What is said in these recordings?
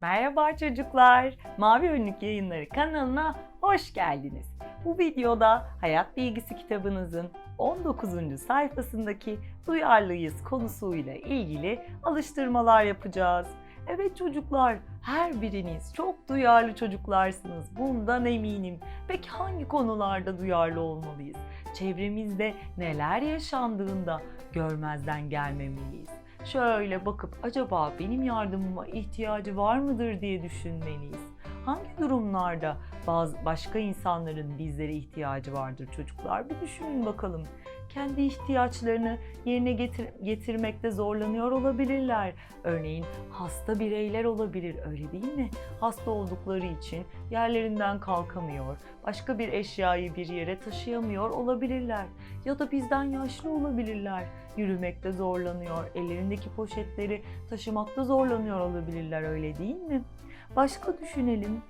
Merhaba çocuklar. Mavi Önlük Yayınları kanalına hoş geldiniz. Bu videoda Hayat Bilgisi kitabınızın 19. sayfasındaki duyarlıyız konusuyla ilgili alıştırmalar yapacağız. Evet çocuklar, her biriniz çok duyarlı çocuklarsınız. Bundan eminim. Peki hangi konularda duyarlı olmalıyız? Çevremizde neler yaşandığında görmezden gelmemeliyiz. Şöyle bakıp acaba benim yardımıma ihtiyacı var mıdır diye düşünmeliyiz. Hangi durumlarda bazı başka insanların bizlere ihtiyacı vardır çocuklar? Bir düşünün bakalım. Kendi ihtiyaçlarını yerine getir getirmekte zorlanıyor olabilirler. Örneğin hasta bireyler olabilir öyle değil mi? Hasta oldukları için yerlerinden kalkamıyor, başka bir eşyayı bir yere taşıyamıyor olabilirler. Ya da bizden yaşlı olabilirler. Yürümekte zorlanıyor, ellerindeki poşetleri taşımakta zorlanıyor olabilirler öyle değil mi? Başka düşünelim.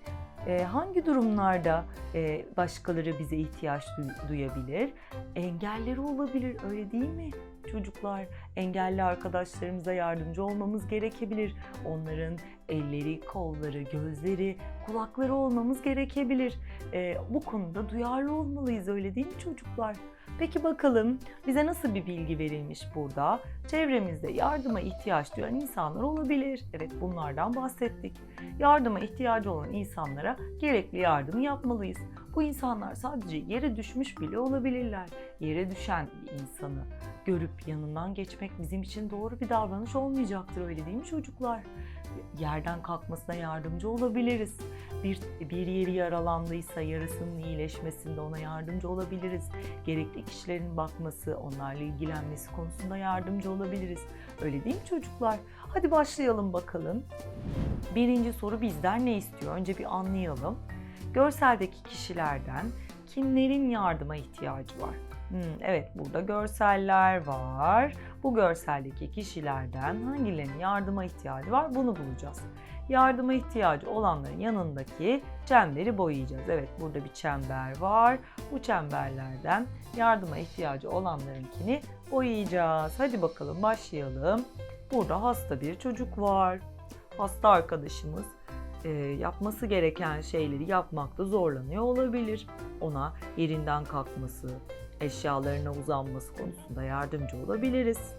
Ee, hangi durumlarda e, başkaları bize ihtiyaç duy- duyabilir? Engelleri olabilir öyle değil mi? Çocuklar engelli arkadaşlarımıza yardımcı olmamız gerekebilir. Onların elleri, kolları, gözleri, kulakları olmamız gerekebilir. Ee, bu konuda duyarlı olmalıyız öyle değil mi çocuklar? Peki bakalım bize nasıl bir bilgi verilmiş burada? Çevremizde yardıma ihtiyaç duyan insanlar olabilir. Evet bunlardan bahsettik. Yardıma ihtiyacı olan insanlara gerekli yardımı yapmalıyız. Bu insanlar sadece yere düşmüş bile olabilirler. Yere düşen bir insanı görüp yanından geçmek bizim için doğru bir davranış olmayacaktır öyle değil mi çocuklar? Yerden kalkmasına yardımcı olabiliriz. Bir, bir yeri yaralandıysa yarasının iyileşmesinde ona yardımcı olabiliriz. Gerekli kişilerin bakması, onlarla ilgilenmesi konusunda yardımcı olabiliriz. Öyle değil mi çocuklar? Hadi başlayalım bakalım. Birinci soru bizden ne istiyor? Önce bir anlayalım. Görseldeki kişilerden kimlerin yardıma ihtiyacı var? Hmm, evet burada görseller var. Bu görseldeki kişilerden hangilerinin yardıma ihtiyacı var bunu bulacağız. Yardıma ihtiyacı olanların yanındaki çemberi boyayacağız. Evet burada bir çember var. Bu çemberlerden yardıma ihtiyacı olanlarınkini boyayacağız. Hadi bakalım başlayalım. Burada hasta bir çocuk var. Hasta arkadaşımız e, yapması gereken şeyleri yapmakta zorlanıyor olabilir. Ona yerinden kalkması, eşyalarına uzanması konusunda yardımcı olabiliriz.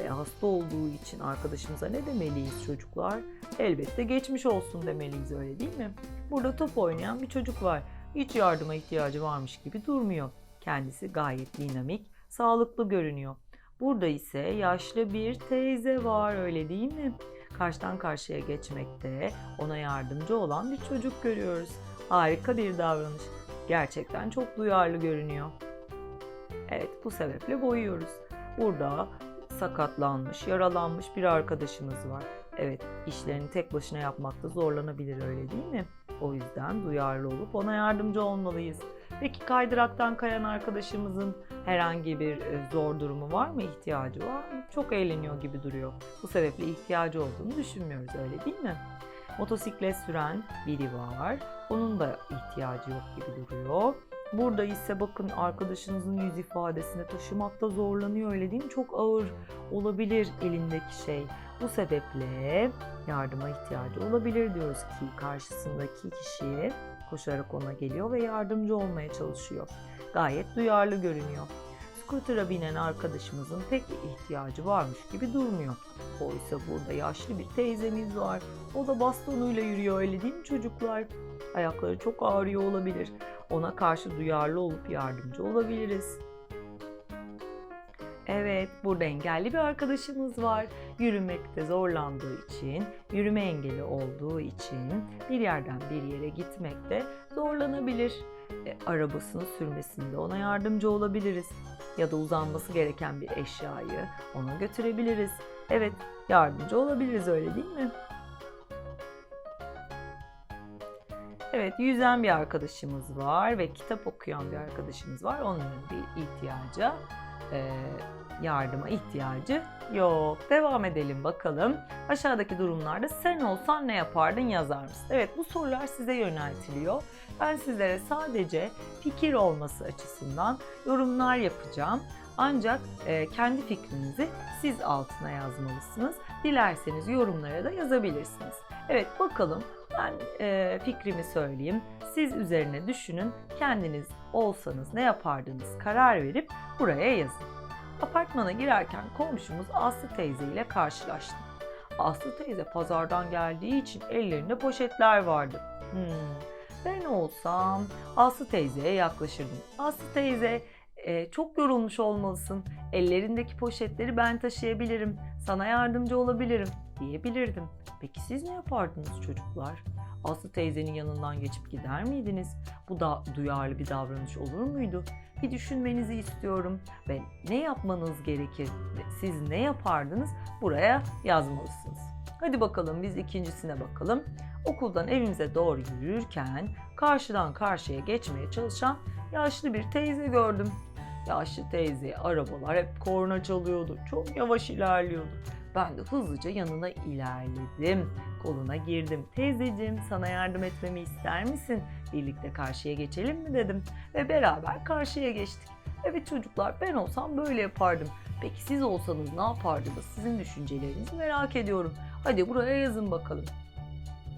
Ve hasta olduğu için arkadaşımıza ne demeliyiz çocuklar? Elbette geçmiş olsun demeliyiz öyle değil mi? Burada top oynayan bir çocuk var. Hiç yardıma ihtiyacı varmış gibi durmuyor. Kendisi gayet dinamik, sağlıklı görünüyor. Burada ise yaşlı bir teyze var öyle değil mi? Karşıdan karşıya geçmekte ona yardımcı olan bir çocuk görüyoruz. Harika bir davranış. Gerçekten çok duyarlı görünüyor. Evet bu sebeple boyuyoruz. Burada sakatlanmış, yaralanmış bir arkadaşımız var. Evet işlerini tek başına yapmakta zorlanabilir öyle değil mi? O yüzden duyarlı olup ona yardımcı olmalıyız. Peki kaydıraktan kayan arkadaşımızın herhangi bir e, zor durumu var mı, ihtiyacı var mı? Çok eğleniyor gibi duruyor. Bu sebeple ihtiyacı olduğunu düşünmüyoruz öyle değil mi? Motosiklet süren biri var. Onun da ihtiyacı yok gibi duruyor. Burada ise bakın arkadaşınızın yüz ifadesini taşımakta zorlanıyor öyle değil mi? Çok ağır olabilir elindeki şey. Bu sebeple yardıma ihtiyacı olabilir diyoruz ki karşısındaki kişi koşarak ona geliyor ve yardımcı olmaya çalışıyor. Gayet duyarlı görünüyor. Scooter'a binen arkadaşımızın pek ihtiyacı varmış gibi durmuyor. Oysa burada yaşlı bir teyzemiz var. O da bastonuyla yürüyor öyle değil mi çocuklar? Ayakları çok ağrıyor olabilir. Ona karşı duyarlı olup yardımcı olabiliriz. Evet, burada engelli bir arkadaşımız var. Yürümekte zorlandığı için, yürüme engeli olduğu için bir yerden bir yere gitmekte zorlanabilir. E, arabasını sürmesinde ona yardımcı olabiliriz. Ya da uzanması gereken bir eşyayı ona götürebiliriz. Evet, yardımcı olabiliriz öyle değil mi? Evet, yüzen bir arkadaşımız var ve kitap okuyan bir arkadaşımız var. Onun bir ihtiyaca, e, yardıma ihtiyacı yok. Devam edelim bakalım. Aşağıdaki durumlarda sen olsan ne yapardın yazar mısın? Evet, bu sorular size yöneltiliyor. Ben sizlere sadece fikir olması açısından yorumlar yapacağım. Ancak e, kendi fikrinizi siz altına yazmalısınız. Dilerseniz yorumlara da yazabilirsiniz. Evet bakalım ben e, fikrimi söyleyeyim. Siz üzerine düşünün. Kendiniz olsanız ne yapardınız karar verip buraya yazın. Apartmana girerken komşumuz Aslı teyze ile karşılaştım. Aslı teyze pazardan geldiği için ellerinde poşetler vardı. Hmm, ben olsam Aslı teyzeye yaklaşırdım. Aslı teyze e, çok yorulmuş olmalısın. Ellerindeki poşetleri ben taşıyabilirim. Sana yardımcı olabilirim diyebilirdim. Peki siz ne yapardınız çocuklar? Aslı teyzenin yanından geçip gider miydiniz? Bu da duyarlı bir davranış olur muydu? Bir düşünmenizi istiyorum ve ne yapmanız gerekir? Siz ne yapardınız? Buraya yazmalısınız. Hadi bakalım biz ikincisine bakalım. Okuldan evimize doğru yürürken karşıdan karşıya geçmeye çalışan yaşlı bir teyze gördüm. Yaşlı teyze arabalar hep korna çalıyordu. Çok yavaş ilerliyordu. Ben de hızlıca yanına ilerledim. Koluna girdim. Teyzeciğim sana yardım etmemi ister misin? Birlikte karşıya geçelim mi dedim. Ve beraber karşıya geçtik. Evet çocuklar ben olsam böyle yapardım. Peki siz olsanız ne yapardınız? Sizin düşüncelerinizi merak ediyorum. Hadi buraya yazın bakalım.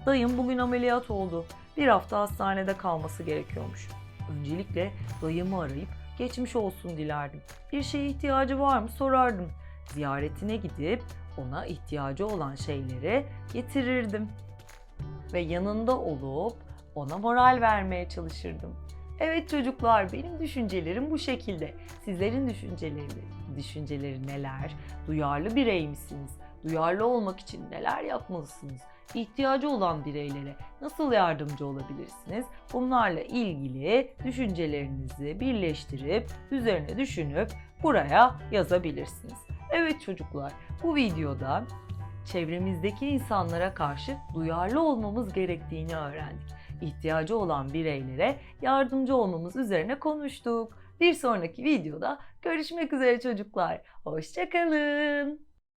Dayım bugün ameliyat oldu. Bir hafta hastanede kalması gerekiyormuş. Öncelikle dayımı arayıp geçmiş olsun dilerdim. Bir şeye ihtiyacı var mı sorardım. Ziyaretine gidip ona ihtiyacı olan şeyleri getirirdim. Ve yanında olup ona moral vermeye çalışırdım. Evet çocuklar benim düşüncelerim bu şekilde. Sizlerin düşünceleri, düşünceleri neler? Duyarlı birey misiniz? Duyarlı olmak için neler yapmalısınız? İhtiyacı olan bireylere nasıl yardımcı olabilirsiniz? Bunlarla ilgili düşüncelerinizi birleştirip üzerine düşünüp buraya yazabilirsiniz. Evet çocuklar bu videoda çevremizdeki insanlara karşı duyarlı olmamız gerektiğini öğrendik. İhtiyacı olan bireylere yardımcı olmamız üzerine konuştuk. Bir sonraki videoda görüşmek üzere çocuklar. Hoşçakalın.